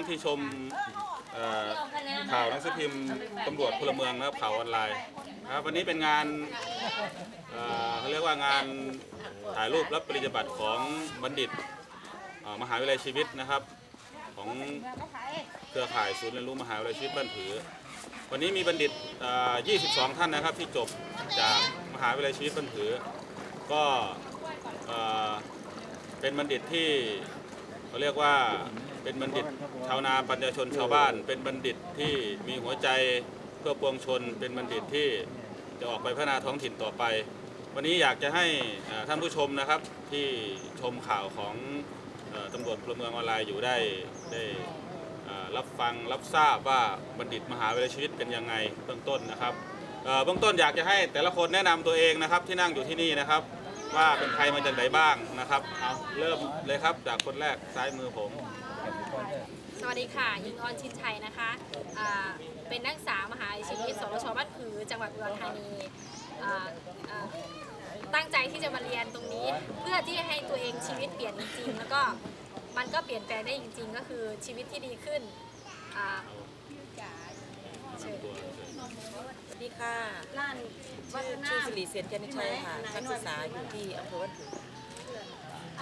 องที่ชมเอ่อข่าวหนังสือพิมพ์ตำรวจพลเมืองนะครับข่าวออนไลน์นะครับวันนี้เป็นงานเอ่อเขาเรียกว่างานถ่ายรูปรับปริญญาบัตรของบัณฑิตเอ่อมหาวิทยาลัยชีวิตนะครับ ของเครือข่ายศูนย์เรียนรู้มหาวิทยาลัยชีวิตบ้านผือ วันนี้มีบัณฑิตเอ่อ22 ท่านนะครับที่จบจากมหาวิทยาลัยชีวิตบ้านผือ ก็เอ่อเป็นบัณฑิตที่เขาเรียกว่า เป็นบัณฑิตชาวนาปัญญาชนชาวบ้าน เป็นบัณฑิตที่มีหัวใจเพื่อปวงชน เป็นบัณฑิตที่จะออกไปพัฒนาท้องถิ่นต่อไป วันนี้อยากจะให้ท่านผู้ชมนะครับที่ชมข่าวของตำรวจพลเมืองออนไลน์อยู่ได้ได้รับฟังรับทราบว่าบัณฑิตมหาวิทยาลัยชีวิตเป็นยังไงเบื้องต้นนะครับเอ่อเบื้องต้นอยากจะให้แต่ละคนแนะนำตัวเองนะครับที่นั่งอยู่ที่นี่นะครับ ว่าเป็นใครมาจากไหนบ้างนะครับเอาเริ่มเลยครับจากคนแรกซ้ายมือผม สวัสดีค่ะ ยิงออนชินชัยนะคะอ่าเป็นนักศึกษามหาวิทยาลัยชีวิตสรชบ้านผือจังหวัดอุดรธานีอ่าอ่าตั้งใจที่จะมาเรียนตรงนี้ เพื่อที่ให้ตัวเองชีวิตเปลี่ยนจริงๆแล้วก็มันก็เปลี่ยนแปลงได้จริง ๆ ก็คือชีวิตที่ดีขึ้นอ่าเชิญสวัสดีค่ะชื่อชื่อสิริเสียนแกนิชัยค่ะนักศึกษาอยู่ที่อำเภอวัดผือ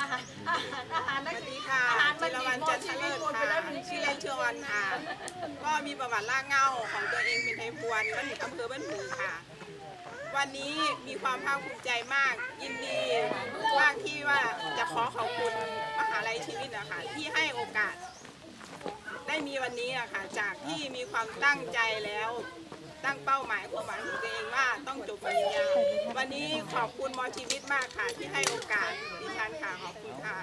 อาหารอาหารอาหารสวัสดีค่ะอาหารจิรวรรณจันทชีเลิวิตศหมดไปค่ะแล้วชื่อเล่นชื่อออนค่ะ ก็มีประวัติล่าเง่าของตัวเองเป็นไทยพวนบ้านอำเภอบ้านผือค่ะ วันนี้มีความภาคภูมิใจมาก ยินดีมากที่ว่าจะขอขอบคุณมหาลัยชีวิตนะคะที่ให้โอกาส ได้มีวันนี้อะค่ะจากที่มีความตั้งใจแล้ว ตั้งเป้าหมายความหมายของตัวเองว่าต้องจบปริญญาวันนี้ขอบคุณมอชีวิตมากค่ะที่ให้โอกาสดิฉันค่ะขอบคุณค่ะ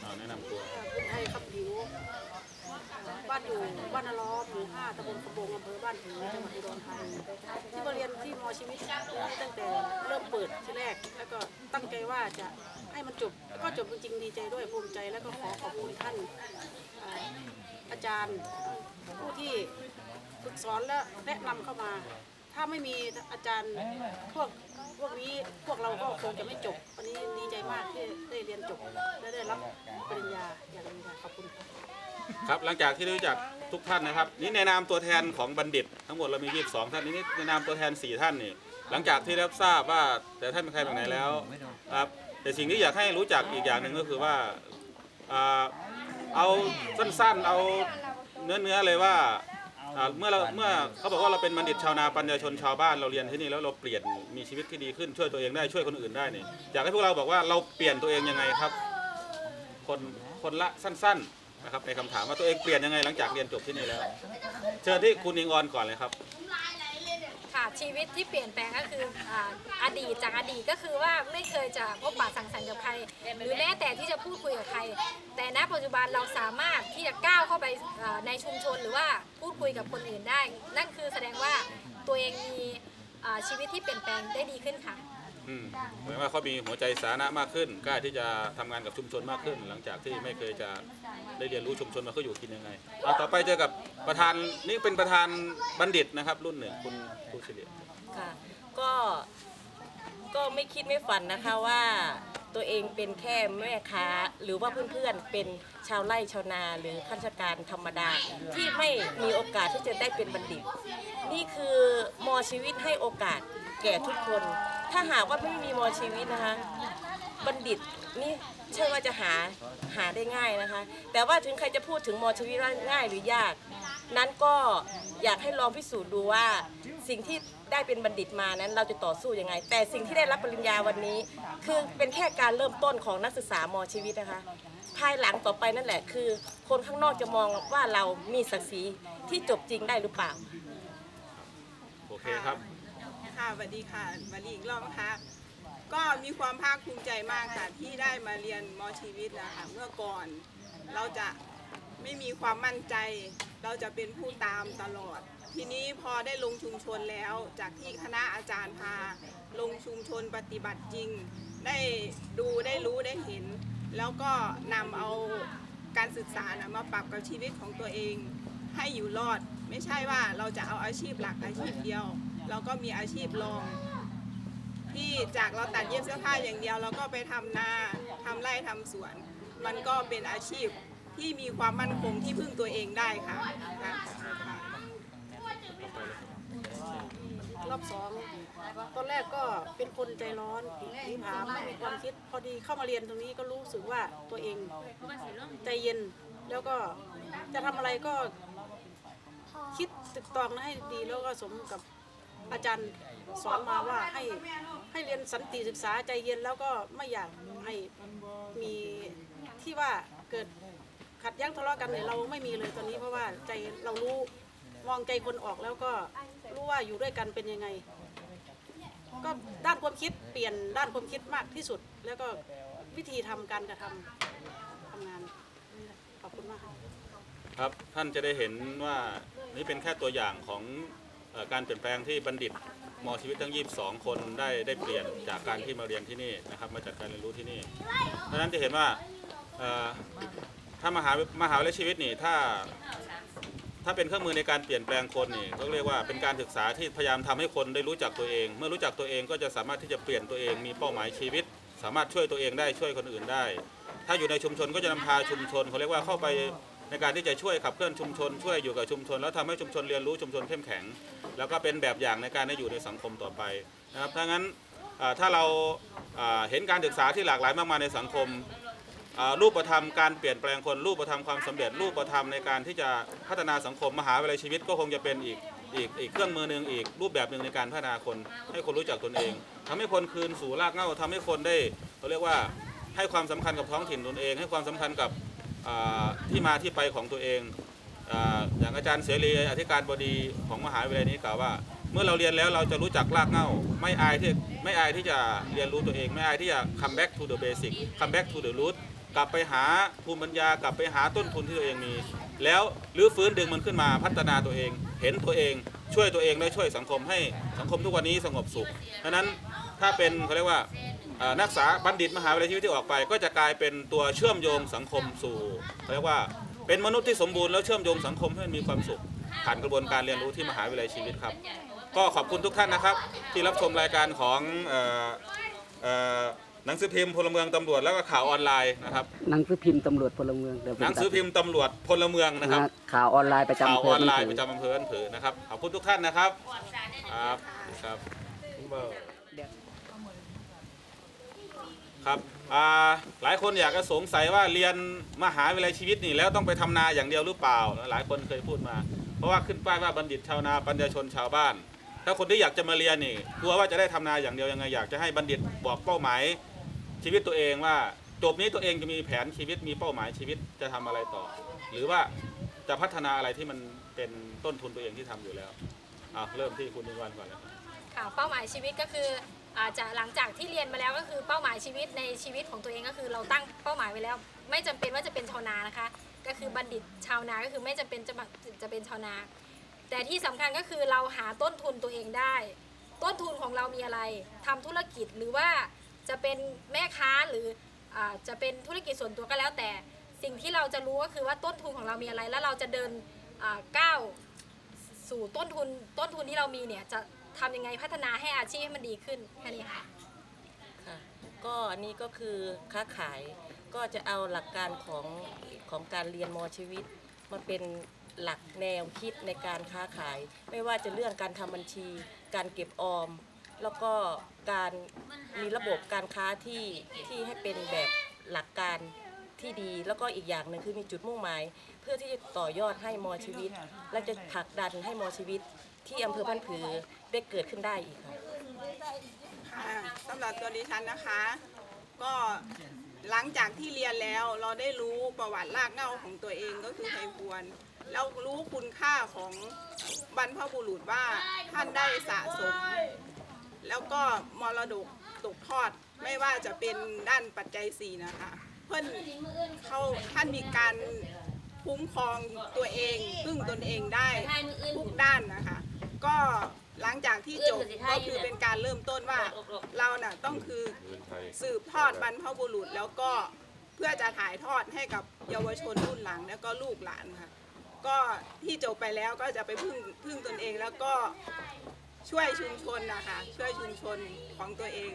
เอาแนะนำตัวคุณไทยครับผิวบ้านอยู่บ้านนาล้อหมู่ห้าตำบลขบงอำเภอบ้านผือจังหวัดอุดรธานีที่มาเรียนที่มอชีวิตตั้งแต่เริ่มเปิดที่แรก แล้วก็ตั้งใจว่าจะให้มันจบแล้วก็จบจริงๆดีใจด้วยภูมิใจแล้วก็ขอขอบคุณท่านอาจารย์ผู้ที่ ฝึกสอนและแนะนำเข้ามา ถ้าไม่มีอาจารย์พวกพวกนี้พวกเราก็คงจะไม่จบ วันนี้ดีใจมากที่ได้เรียนจบและได้รับปริญญาอย่างนี้ค่ะขอบคุณค่ะ ครับหลังจากที่ได้รู้จักทุกท่านนะครับ นี่ในนามตัวแทนของบัณฑิต ทั้งหมดเรามี 22 ท่านนี่ในนามตัวแทน 4 ท่านนี่หลังจากที่รับทราบว่าแต่ท่านเป็นใครแบบไหนแล้วครับแต่สิ่งที่อยากให้รู้จักอีกอย่างหนึ่งก็คือว่าอ่าเอาสั้นๆเอาเนื้อๆเลยว่า อ่าเมื่อเราเมื่อเขาบอกว่าเราเป็นบัณฑิตชาวนาปัญญาชนชาวบ้านเราเรียนที่นี่แล้วเราเปลี่ยนมีชีวิตที่ดีขึ้นช่วยตัวเองได้ช่วยคนอื่นได้นี่อยากให้พวกเราบอกว่าเราเปลี่ยนตัวเองยังไงครับ คนคนละสั้น ๆนะครับในคำถามว่าตัวเองเปลี่ยนยังไงหลังจากเรียนจบที่นี่แล้ว เชิญที่คุณอิงออนก่อนเลยครับ ค่ะชีวิตที่เปลี่ยนแปลงก็คืออ่าอดีตจากอดีตก็คือว่าไม่เคยจะพบปะสังสรรค์กับใคร หรือแม้แต่ที่จะพูดคุยกับใคร แต่ณปัจจุบันเราสามารถที่จะก้าวเข้าไปอ่าในชุมชนหรือว่าพูดคุยกับคนอื่นได้ นั่นคือแสดงว่าตัวเองมีอ่าชีวิตที่เปลี่ยนแปลงได้ดีขึ้นค่ะ อืมเหมือนว่าเขามีหัวใจสาธารณะมากขึ้นกล้าที่จะทำงานกับชุมชนมากขึ้น หลังจากที่ไม่เคยจะ ได้เรียนรู้ชุมชนว่าเขาอยู่กินยังไงเอาต่อไปเจอกับประธานนี่เป็นประธานบัณฑิตนะครับ รุ่นหนึ่งคุณครูสิริค่ะก็ก็ไม่คิดไม่ฝันนะคะว่าตัวเองเป็นแค่แม่ค้า หรือว่าเพื่อนๆเป็นชาวไร่ชาวนาหรือข้าราชการธรรมดา ที่ไม่มีโอกาสที่จะได้เป็นบัณฑิต นี่คือมอชีวิตให้โอกาสแก่ทุกคน ถ้าหากว่าไม่มีมอชีวิตนะคะ บัณฑิตนี่ใช่ว่าจะหาหาได้ง่ายนะคะ แต่ว่าถึงใครจะพูดถึงมอชีวิตว่าง่ายหรือยาก นั้นก็อยากให้ลองพิสูจน์ดูว่า สิ่งที่ได้เป็นบัณฑิตมานั้นเราจะต่อสู้ยังไง แต่สิ่งที่ได้รับปริญญาวันนี้ คือเป็นแค่การเริ่มต้นของนักศึกษามอชีวิตนะคะ ภายหลังต่อไปนั่นแหละคือ คนข้างนอกจะมองว่าเรามีศักดิ์ศรีที่จบจริงได้หรือเปล่า โอเคครับ ค่ะสวัสดีค่ะมาลีอีกรอบนะคะ ก็มีความภาคภูมิใจมากค่ะที่ได้มาเรียนมอชีวิตนะคะเมื่อก่อนเราจะไม่มีความมั่นใจ เราจะเป็นผู้ตามตลอด ทีนี้พอได้ลงชุมชนแล้ว จากที่คณะอาจารย์พา ลงชุมชนปฏิบัติจริง ได้ดูได้รู้ได้เห็น แล้วก็นำเอาการศึกษานะมาปรับกับชีวิตของตัวเอง ให้อยู่รอด ไม่ใช่ว่าเราจะเอาอาชีพหลักอาชีพเดียว เราก็มีอาชีพรอง ที่จากเราตัดเย็บเสื้อผ้าอย่างเดียวเราก็ไปทำนาทำไร่ทำสวน มันก็เป็นอาชีพที่มีความมั่นคงที่พึ่งตัวเองได้ค่ะรอบสองตอนแรกก็เป็นคนใจร้อนผีผามไม่มีความคิด พอดีเข้ามาเรียนตรงนี้ก็รู้สึกว่าตัวเองใจเย็น แล้วก็จะทำอะไรก็คิดตึกตองให้ดีแล้วก็สมกับอาจารย์สอนมาว่าให้ ให้เรียนสันติศึกษาใจเย็นแล้วก็ไม่อยากให้มีที่ว่าเกิดขัดแย้งทะเลาะกันเนี่ยเราไม่มีเลยตอนนี้เพราะว่าใจเรารู้มองใจคนออกแล้วก็รู้ว่าอยู่ด้วยกันเป็นยังไง ก็ด้านความคิดเปลี่ยนด้านความคิดมากที่สุด แล้วก็วิธีทำการกระทำทำงานขอบคุณมากครับท่านจะได้เห็นว่านี่เป็นแค่ตัวอย่างของการเปลี่ยนแปลงที่บัณฑิต มอชีวิตทั้ง 22 คนได้ได้เปลี่ยนจากการที่มาเรียนที่นี่นะครับมาจากการเรียนรู้ที่นี่ดังนั้นจะเห็นว่าเอ่อถ้ามหามหาวิทยาลัยชีวิตนี่ถ้าถ้าเป็นเครื่องมือในการเปลี่ยนแปลงคนนี่ก็เรียกว่าเป็นการศึกษาที่พยายามทำให้คนได้รู้จักตัวเอง เมื่อรู้จักตัวเองก็จะสามารถที่จะเปลี่ยนตัวเองมีเป้าหมายชีวิต สามารถช่วยตัวเองได้ช่วยคนอื่นได้ ถ้าอยู่ในชุมชนก็จะนำพาชุมชนเขาเรียกว่าเข้าไป ในการที่จะช่วยขับเคลื่อนชุมชนช่วยอยู่กับชุมชน แล้วทำให้ชุมชนเรียนรู้ชุมชนเข้มแข็ง แล้วก็เป็นแบบอย่างในการได้อยู่ในสังคมต่อไปนะครับถ้างั้นถ้าเราเห็นการศึกษาที่หลากหลายมากมายในสังคมรูปธรรมการเปลี่ยนแปลงคนรูปธรรมความสำเร็จรูปธรรมในการที่จะพัฒนาสังคมมหาวิทยาลัยชีวิตก็คงจะเป็นอีกอีกอีกเครื่องมือหนึ่งอีกรูปแบบหนึ่งในการพัฒนาคนให้คนรู้จักตนเองทำให้คนคืนสู่รากเหง้าทำให้คนได้เขาเรียกว่าให้ความสำคัญกับท้องถิ่นตนเอง ให้ความสำคัญกับ ที่มาที่ไปของตัวเองออย่างอาจารย์เสรีอธิการบดีของมหาวิทยาลัยนี้กล่าวว่า เมื่อเราเรียนแล้วเราจะรู้จักรากเหง้า ไม่อายที่ไม่อายที่จะเรียนรู้ตัวเอง ไม่อายที่จะ come back to the basic come back to the root กลับไปหาภูมิปัญญากลับไปหาต้นทุนที่ตัวเองมี แล้วรื้อฟื้นดึงมันขึ้นมาพัฒนาตัวเอง เห็นตัวเองช่วยตัวเองและช่วยสังคมให้สังคมทุกวันนี้สงบสุขดังนั้น ถ้าเป็นเขาเรียกว่าเอ่อนักศึกษาบัณฑิตมหาวิทยาลัยชีวิตที่ออกไป ก็จะกลายเป็นตัวเชื่อมโยงสังคมสู่เขาเรียกว่าเป็นมนุษย์ที่สมบูรณ์แล้วเชื่อมโยงสังคมให้มันมีความสุขผ่านกระบวนการเรียนรู้ที่มหาวิทยาลัยชีวิตครับ ก็ขอบคุณทุกท่านนะครับ ที่รับชมรายการของเอ่อเอ่อหนังสือพิมพ์พลเมืองตำรวจแล้วก็ข่าวออนไลน์นะครับหนังสือพิมพ์ตำรวจพลเมืองเดี๋ยวผมหนังสือพิมพ์ตำรวจพลเมืองนะครับนะข่าวออนไลน์ประจำข่าวอำเภอออนไลน์บ้าประผืจำอำเภออันผือนะครับขอบคุณทุกท่านนะครับครับครับ ครับอ่าหลายคนอยากจะสงสัยว่าเรียนมหาวิทยาลัยชีวิตนี่แล้วต้องไปทำนาอย่างเดียวหรือเปล่า หลายคนเคยพูดมา เพราะว่าขึ้นป้ายว่าบัณฑิตชาวนาปัญญาชนชาวบ้าน ถ้าคนที่อยากจะมาเรียนนี่กลัวว่าจะได้ทำนาอย่างเดียวยังไงอยากจะให้บัณฑิตบอกเป้าหมายชีวิตตัวเองว่าจบนี้ตัวเองจะมีแผนชีวิตมีเป้าหมายชีวิตจะทำอะไรต่อ หรือว่าจะพัฒนาอะไรที่มันเป็นต้นทุนตัวเองที่ทำอยู่แล้วอะเริ่มที่คุณนิวันก่อนเลยค่ะเป้าหมายชีวิตก็คือ อาจจะหลังจากที่เรียนมาแล้วก็คือเป้าหมายชีวิตในชีวิตของตัวเองก็คือเราตั้งเป้าหมายไว้แล้ว ไม่จำเป็นว่าจะเป็นชาวนานะคะ ก็คือบัณฑิตชาวนาก็คือไม่จำเป็นจะจะเป็นชาวนา แต่ที่สำคัญก็คือเราหาต้นทุนตัวเองได้ ต้นทุนของเรามีอะไรทำธุรกิจหรือว่าจะเป็นแม่ค้าหรืออจะเป็นธุรกิจส่วนตัวก็แล้วแต่สิ่งที่เราจะรู้ก็คือว่าต้นทุนของเรามีอะไร แล้วเราจะเดินก้าวสู่ต้นทุนต้นทุนที่เรามีเนี่ยจะ ทำยังไงพัฒนาให้อาชีพให้มันดีขึ้นแค่นี้ค่ะ ค่ะก็อันนี้ก็คือค้าขายก็จะเอาหลักการของของการเรียนมอชีวิต มาเป็นหลักแนวคิดในการค้าขาย ไม่ว่าจะเรื่องการทำบัญชี การเก็บออม แล้วก็การมีระบบการค้าที่ที่ให้เป็นแบบหลักการที่ดี แล้วก็อีกอย่างหนึ่งคือมีจุดมุ่งหมาย เพื่อที่จะต่อยอดให้มอชีวิต และจะผลักดันให้มอชีวิต ที่อำเภอบ้านผือได้เกิดขึ้นได้อีกค่ะ ค่ะสำหรับตัวดิฉันนะคะ ก็หลังจากที่เรียนแล้วเราได้รู้ประวัติรากเหง้าของตัวเองก็คือไทยพวนเรารู้คุณค่าของบรรพบุรุษว่าท่านได้สะสม แล้วก็มรดกตกทอดไม่ว่าจะเป็นด้านปัจจัยสี่นะคะ เพื่อนเขาท่านมีการคุ้มครองตัวเองพึ่งตนเองได้ทุกด้านนะคะ ก็หลังจากที่จบก็คือเป็นการเริ่มต้นว่าเราน่ะต้องคือสืบทอดบรรพบุรุษแล้วก็เพื่อจะถ่ายทอดให้กับเยาวชนรุ่นหลังแล้วก็ลูกหลานค่ะก็ที่จบไปแล้วก็จะไปพึ่งพึ่งตนเองแล้วก็ช่วยชุมชนนะคะช่วยชุมชนของตัวเอง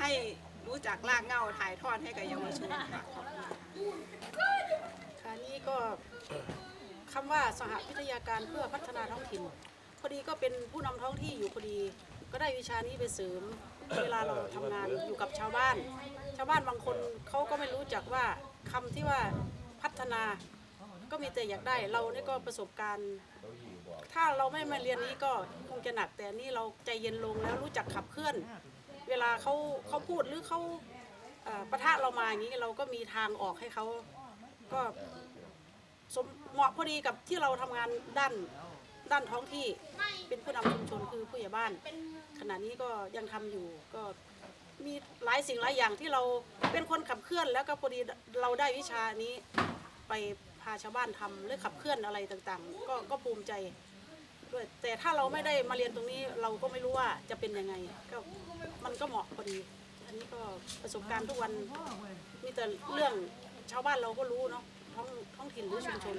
ให้รู้จักรากเหง้าถ่ายทอดให้กับเยาวชนค่ะขอบคุณค่ะค่ะนี้ก็คำว่าสหวิทยาการเพื่อพัฒนาท้องถิ่นพ อดีก็เป็นผู้นำท้องที่อยู่พอดี ก็ได้วิชานี้ไปเสริม เวลาเราทำงานอยู่กับชาวบ้าน ชาวบ้านบางคนเขาก็ไม่รู้จักว่าคำที่ว่าพัฒนา ก็มีแต่อยากได้เรานี่ก็ประสบการณ์ ถ้าเราไม่มาเรียนนี้ก็คงจะหนักแต่นี่เราใจเย็นลงแล้วรู้จักขับเคลื่อน เวลาเขาเขาพูดหรือเขาเอ่อปะทะเรามาอย่างนี้เราก็มีทางออกให้เขาก็สมเหมาะพอดีกับที่เราทำงานด้าน ด้านท้องที่เป็นผู้นำชุมชนคือผู้ใหญ่บ้าน ขณะนี้ก็ยังทำอยู่ก็มีหลายสิ่งหลายอย่างที่เราเป็นคนขับเคลื่อน แล้วก็พอดีเราได้วิชานี้ ไปพาชาวบ้านทำหรือขับเคลื่อนอะไรต่างๆ ก็ก็ภูมิใจด้วยแต่ถ้าเราไม่ได้มาเรียนตรงนี้เราก็ไม่รู้ว่าจะเป็นยังไงก็มันก็เหมาะพอดีอันนี้ก็ประสบการณ์ทุกวันมีแต่เรื่องชาวบ้านเราก็รู้เนาะท้องท้องถิ่นหรือชุมชน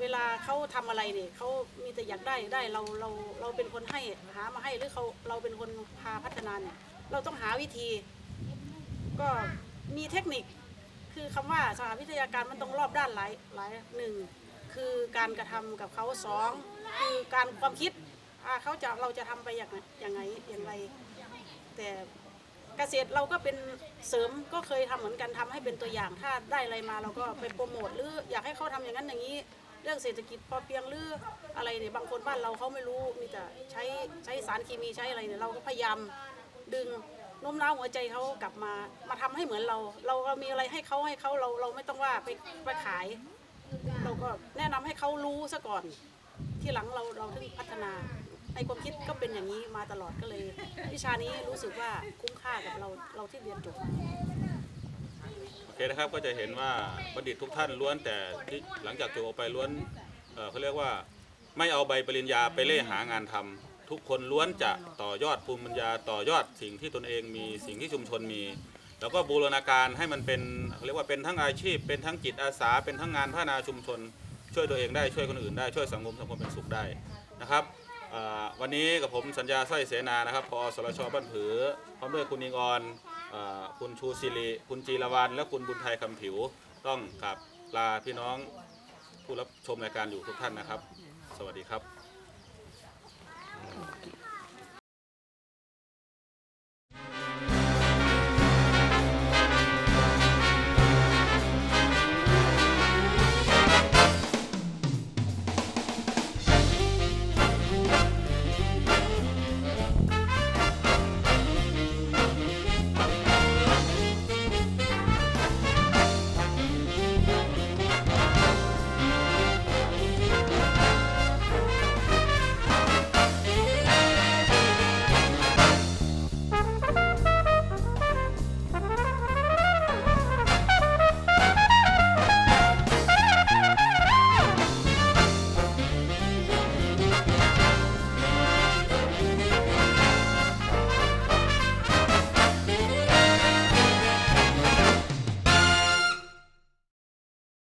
เวลาเขาทำอะไรเนี่ยเขามีแต่อยากได้ได้เราเราเราเป็นคนให้หามาให้หรือเขาเราเป็นคนพาพัฒนาเนี่ยเราต้องหาวิธี ก็มีเทคนิค คือคำว่าสหวิทยาการมันต้องรอบด้านหลายหลายหนึ่งคือการกระทำกับเขาสองคือการความคิดเขาจะเราจะทำไปอย่างไงอย่างไงอย่างไร แต่เกษตรเราก็เป็นเสริมก็เคยทำเหมือนกันทำให้เป็นตัวอย่างถ้าได้อะไรมาเราก็ไปโปรโมทหรืออยากให้เขาทำอย่างนั้นอย่างนี้ เรื่องเศรษฐกิจพอเพียงหรืออะไรเนี่ยบางคนบ้านเราเขาไม่รู้มีแต่ใช้ใช้สารเคมีใช้อะไรเนี่ยเราก็พยายามดึงโน้มน้าวหัวใจเขากลับมามาทำให้เหมือนเรา เราเรามีอะไรให้เขาให้เขาเราเราไม่ต้องว่าไปไปขาย เราก็แนะนำให้เขารู้ซะก่อน ที่หลังเราเราถึงพัฒนาไอความคิดก็เป็นอย่างนี้มาตลอดก็เลย วิชานี้รู้สึกว่าคุ้มค่ากับเราเราที่เรียนจบ เคนะครับก็จะเห็นว่าบัณฑิตทุกท่านล้วนแต่ที่หลังจากจบออกไปล้วนเอ่อเขาเรียกว่าไม่เอาใบปริญญาไปเล่หางานทำทุกคนล้วนจะต่อยอดภูมิปัญญาต่อยอดสิ่งที่ตนเองมีสิ่งที่ชุมชนมี แล้วก็บูรณาการให้มันเป็นเขาเรียกว่าเป็นทั้งอาชีพ เป็นทั้งจิตอาสา เป็นทั้งงานพัฒนาชุมชน ช่วยตัวเองได้ช่วยคนอื่นได้ช่วยสังคมสังคมเป็นสุขได้นะครับอ่าวันนี้กับผมสัญญาสร้อยเสนานะครับพอสรชบ้านผือพร้อมด้วยคุณอิงออน คุณชูศิริคุณจีรวันและคุณบุญไทยคำผิว ต้องกลับลาพี่น้องผู้รับชมรายการอยู่ทุกท่านนะครับ สวัสดีครับ